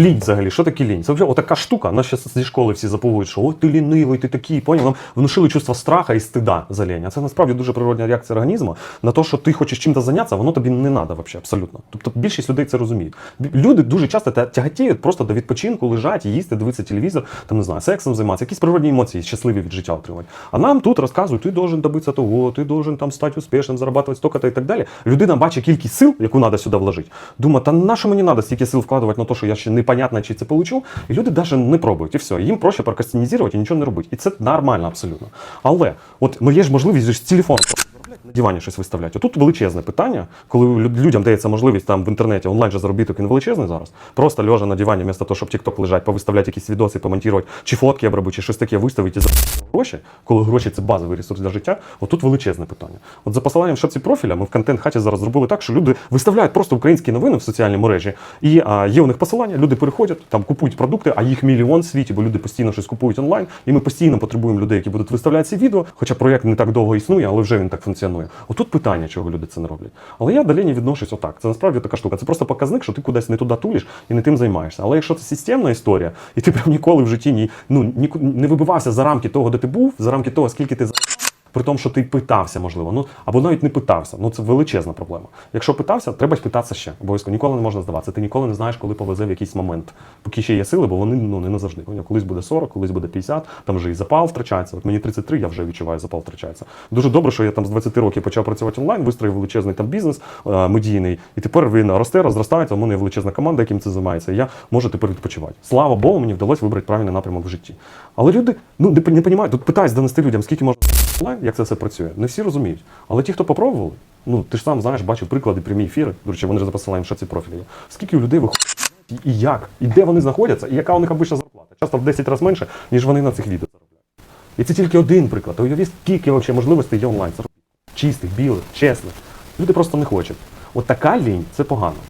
Лінь взагалі, що таке лінь? Це вже отака штука, нас ще зі школи всі заповують, що ой, ти лінивий, ти такий, поняв? Нам внушили чувство страха і стида за лінь. А це насправді дуже природня реакція організму на те, що ти хочеш чим-то зайнятися, воно тобі не треба взагалі, абсолютно. Тобто більшість людей це розуміють. Люди дуже часто тя- тяготіють просто до відпочинку, лежать, їсти, дивитися телевізор, там не знаю, сексом займатися, якісь природні емоції, щасливі від життя отримати. А нам тут розказують, ти должен добитися того, ти должен там стати успішним, зарабатувати столько-то і так далі. Людина бачить кількість сил, яку треба сюди вложити. Думає, та на що мені треба стільки сил вкладувати на те, що я ще непонятно, чи це получу. І люди навіть не пробують, і все. Їм проще прокрастинізувати і нічого не робити. І це нормально абсолютно. Але от ну, є ж можливість з телефону на дивані щось виставляти. Тут величезне питання, коли людям дається можливість там в інтернеті онлайн же заробіток він величезний зараз. Просто лежа на дивані, вместо того, щоб тікток лежать, повиставляти якісь відоси, помонтувати, чи фотки обробити, чи щось таке виставити і гроші, коли гроші це базовий ресурс для життя. Отут величезне питання. От за посиланням в шапці профіля ми в контент хаті зараз зробили так, що люди виставляють просто українські новини в соціальній мережі. І а, є у них посилання, люди переходять, там купують продукти, а їх мільйон в світі, бо люди постійно щось купують онлайн. І ми постійно потребуємо людей, які будуть виставляти ці відео. Хоча проєкт не так довго існує, але вже він так функціонує. Отут питання, чого люди це не роблять. Але я до лені відношусь отак. Це насправді така штука. Це просто показник, що ти кудись не туди тулиш і не тим займаєшся. Але якщо це системна історія, і ти прям ніколи в житті ні, ну, ніку- не вибивався за рамки того, де ти був, за рамки того, скільки ти за. При тому, що ти питався, можливо, ну або навіть не питався. Ну це величезна проблема. Якщо питався, треба питатися ще. Обов'язково ніколи не можна здаватися. Ти ніколи не знаєш, коли повезе в якийсь момент. Поки ще є сили, бо вони ну не назавжди. Колись буде 40, колись буде 50, там вже і запал втрачається. От мені 33, я вже відчуваю, запал втрачається. Дуже добре, що я там з 20 років почав працювати онлайн, вистроїв величезний там бізнес е, медійний, і тепер він росте, розростається. У мене є величезна команда, яким це займається. І я можу тепер відпочивати. Слава Богу, мені вдалося вибрати правильний напрямок в житті. Але люди ну не розуміють, тут питаюсь донести людям, скільки можна онлайн, як це все працює. Не всі розуміють. Але ті, хто попробували, ну ти ж сам знаєш, бачив приклади, прямі ефіри. До речі, вони ж за посиланням в шапці профілі. Скільки у людей виходить і, як, і де вони знаходяться, і яка у них обична зарплата. Часто в 10 разів менше, ніж вони на цих відео заробляють. І це тільки один приклад. А Уявіть, скільки взагалі можливостей є онлайн. Чистих, білих, чесних. Люди просто не хочуть. От така лінь це погано.